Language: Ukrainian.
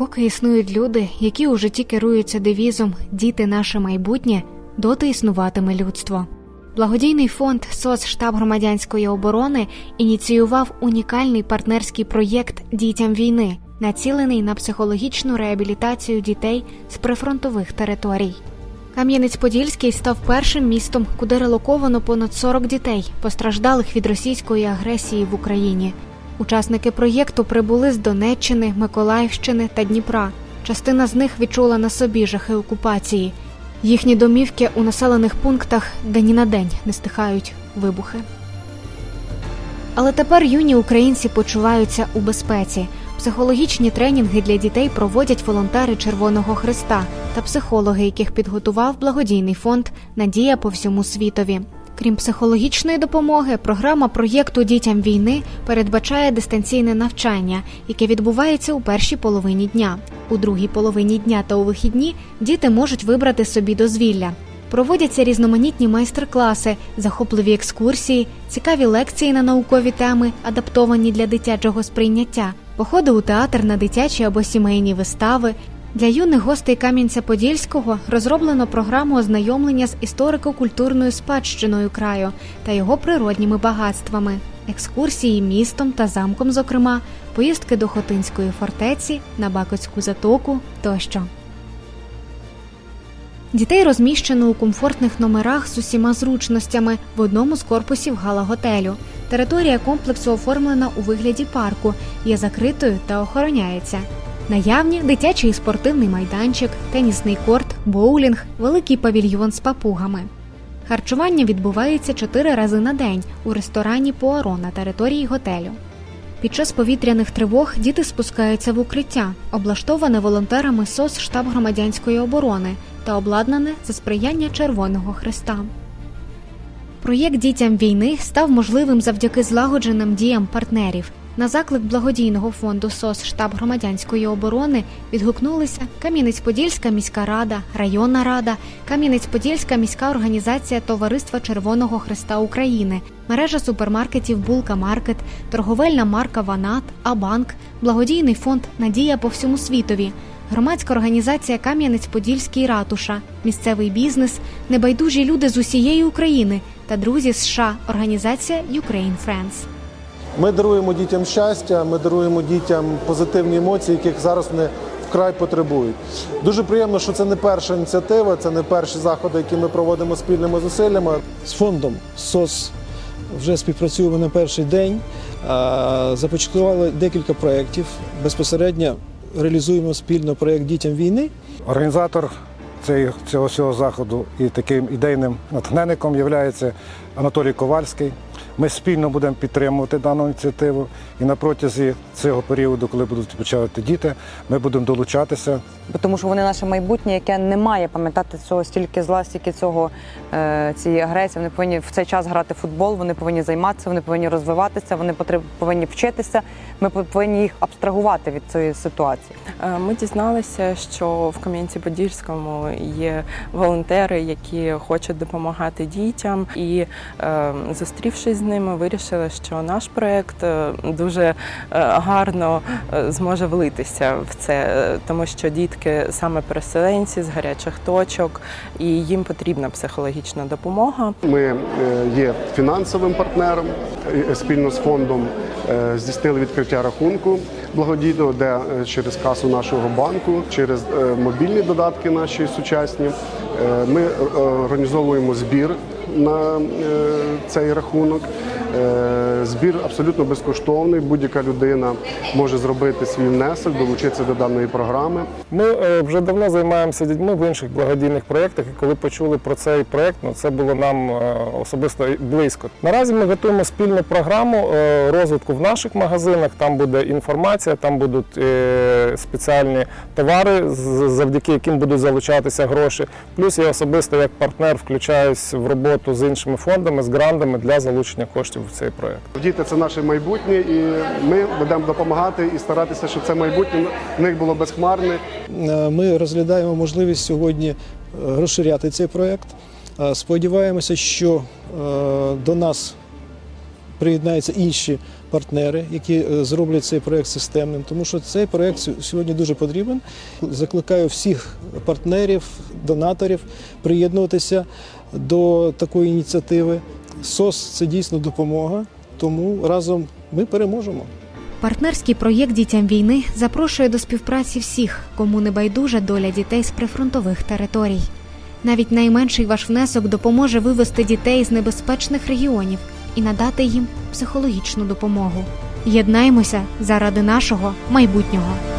Поки існують люди, які у житті керуються девізом Діти наше майбутнє, доти існуватиме людство. Благодійний фонд СОС штаб громадянської оборони ініціював унікальний партнерський проєкт Дітям війни, націлений на психологічну реабілітацію дітей з прифронтових територій. Кам'янець-Подільський став першим містом, куди релоковано понад 40 дітей, постраждалих від російської агресії в Україні. Учасники проєкту прибули з Донеччини, Миколаївщини та Дніпра. Частина з них відчула на собі жахи окупації. Їхні домівки у населених пунктах день на день не стихають вибухи. Але тепер юні українці почуваються у безпеці. Психологічні тренінги для дітей проводять волонтери Червоного Христа та психологи, яких підготував благодійний фонд Надія по всьому світові. Крім психологічної допомоги, програма проєкту Дітям війни передбачає дистанційне навчання, яке відбувається у першій половині дня. У другій половині дня та у вихідні діти можуть вибрати собі дозвілля. Проводяться різноманітні майстер-класи, захопливі екскурсії, цікаві лекції на наукові теми, адаптовані для дитячого сприйняття, походи у театр на дитячі або сімейні вистави. Для юних гостей Кам'янця-Подільського розроблено програму ознайомлення з історико-культурною спадщиною краю та його природніми багатствами, екскурсії містом та замком, зокрема, поїздки до Хотинської фортеці, на Бакотську затоку тощо. Дітей розміщено у комфортних номерах з усіма зручностями в одному з корпусів гала-готелю. Територія комплексу оформлена у вигляді парку, є закритою та охороняється. Наявні дитячий спортивний майданчик, тенісний корт, боулінг, великий павільйон з папугами. Харчування відбувається чотири рази на день у ресторані Пуаро на території готелю. Під час повітряних тривог діти спускаються в укриття, облаштоване волонтерами СОС штаб громадянської оборони та обладнане за сприяння Червоного Христа. Проєкт дітям війни став можливим завдяки злагодженим діям партнерів. На заклик благодійного фонду СОС штаб громадянської оборони відгукнулися Кам'янець-Подільська міська рада, районна рада, Кам'янець-Подільська міська організація Товариства Червоного Христа України, мережа супермаркетів Булка Маркет, торговельна марка Ванат, Абанк, благодійний фонд Надія по всьому світові. Громадська організація Кам'янець-Подільський ратуша, місцевий бізнес, небайдужі люди з усієї України та друзі США, організація Ukraine Friends. Ми даруємо дітям щастя, ми даруємо дітям позитивні емоції, яких зараз вони вкрай потребують. Дуже приємно, що це не перша ініціатива, це не перші заходи, які ми проводимо спільними зусиллями. З фондом СОС вже співпрацюємо на перший день. Започаткували декілька проєктів. Безпосередньо реалізуємо спільно проєкт дітям війни. Організатор цього всього заходу і таким ідейним натхненником є Анатолій Ковальський. Ми спільно будемо підтримувати дану ініціативу і на протязі цього періоду, коли будуть почати діти, ми будемо долучатися тому що вони наше майбутнє, яке не має пам'ятати цього стільки зла, стільки цього е, цієї агресії. Вони повинні в цей час грати в футбол, вони повинні займатися, вони повинні розвиватися, вони потреб- повинні вчитися. Ми повинні їх абстрагувати від цієї ситуації. Е, Ми дізналися, що в Кам'янці-Подільському є волонтери, які хочуть допомагати дітям, і е, зустрівшись з ними, вирішили, що наш проект е, дуже е, гарно е, зможе влитися в це, тому що дітки саме переселенці з гарячих точок, і їм потрібна психологічна допомога. Ми є фінансовим партнером спільно з фондом. е, Здійснили відкриття рахунку благодійного, де е, через касу нашого банку, через е, мобільні додатки наші сучасні. Ми організовуємо збір на цей рахунок. Е, Збір абсолютно безкоштовний. Будь-яка людина може зробити свій внесок, долучитися до даної програми. Ми е, вже давно займаємося дітьми в інших благодійних проєктах, і коли почули про цей проєкт, ну це було нам е, особисто близько. Наразі ми готуємо спільну програму розвитку в наших магазинах. Там буде інформація, там будуть спеціальні товари, завдяки яким будуть залучатися гроші. Плюс я особисто як партнер включаюсь в роботу з іншими фондами, з грандами для залучення коштів в цей проєкт. Діти це наше майбутнє, і ми будемо допомагати і старатися, щоб це майбутнє в них було безхмарне. Е, Ми розглядаємо можливість сьогодні е, розширяти цей проєкт. Е, Сподіваємося, що до нас приєднаються інші партнери, які зроблять цей проект системним, тому що цей проект сьогодні дуже потрібен. Закликаю всіх партнерів, донаторів приєднуватися до такої ініціативи. СОС це дійсно допомога, тому разом ми переможемо. Партнерський проєкт дітям війни запрошує до співпраці всіх, кому не байдужа доля дітей з прифронтових територій. Навіть найменший ваш внесок допоможе вивести дітей з небезпечних регіонів і надати їм психологічну допомогу. Єднаймося заради нашого майбутнього.